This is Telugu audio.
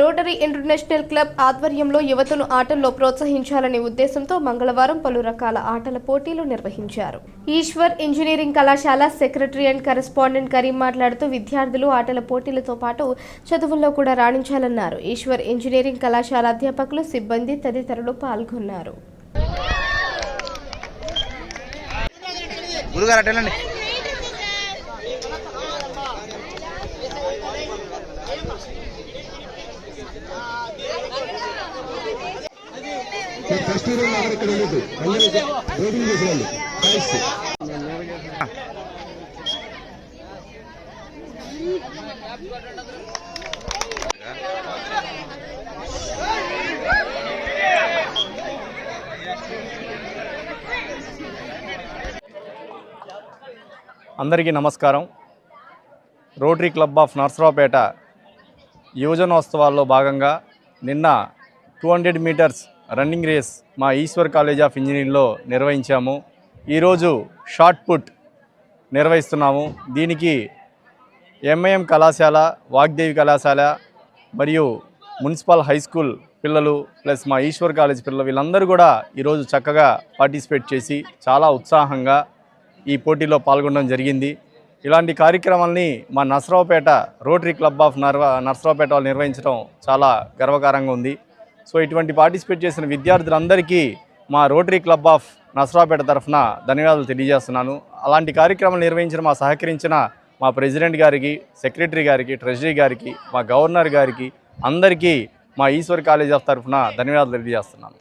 రోటరీ ఇంటర్నేషనల్ క్లబ్ ఆధ్వర్యంలో యువతను ఆటల్లో ప్రోత్సహించాలనే ఉద్దేశంతో మంగళవారం పలు రకాల ఆటల పోటీలు నిర్వహించారు. ఈశ్వర్ ఇంజనీరింగ్ కళాశాల సెక్రటరీ అండ్ కరెస్పాండెంట్ కరీం మాట్లాడుతూ విద్యార్థులు ఆటల పోటీలతో పాటు చదువుల్లో కూడా రాణించాలన్నారు. ఈశ్వర్ ఇంజనీరింగ్ కళాశాల అధ్యాపకులు సిబ్బంది తదితరులు పాల్గొన్నారు. ఇక్కడ ఉండదు అందరూ థ్యాంక్స్ అందరికీ నమస్కారం. రోటరీ క్లబ్ ఆఫ్ నర్సరావుపేట యువజనోత్సవాల్లో భాగంగా నిన్న two hundred metres running race మా ఈశ్వర్ కాలేజ్ ఆఫ్ ఇంజనీరింగ్లో నిర్వహించాము. ఈరోజు షార్ట్ పుట్ నిర్వహిస్తున్నాము. దీనికి ఎంఐఎం కళాశాల వాగ్దేవి కళాశాల మరియు మున్సిపల్ హై స్కూల్ పిల్లలు ప్లస్ మా ఈశ్వర్ కాలేజ్ పిల్లలు వీళ్ళందరూ కూడా ఈరోజు చక్కగా పార్టిసిపేట్ చేసి చాలా ఉత్సాహంగా ఈ పోటీలో పాల్గొనడం జరిగింది. ఇలాంటి కార్యక్రమాల్ని మా నర్సరావుపేట రోటరీ క్లబ్ ఆఫ్ నర్వ నర్సరావుపేట వాళ్ళు నిర్వహించడం చాలా గర్వకారంగా ఉంది. సో ఇటువంటి పార్టిసిపేట్ చేసిన విద్యార్థులందరికీ మా రోటరీ క్లబ్ ఆఫ్ నసరాపేట తరఫున ధన్యవాదాలు తెలియజేస్తున్నాను. అలాంటి కార్యక్రమాలు నిర్వహించిన మా సహకరించిన మా ప్రెసిడెంట్ గారికి సెక్రటరీ గారికి ట్రెజరీ గారికి మా గవర్నర్ గారికి అందరికీ మా ఈశ్వర్ కాలేజ్ ఆఫ్ తరఫున ధన్యవాదాలు తెలియజేస్తున్నాను.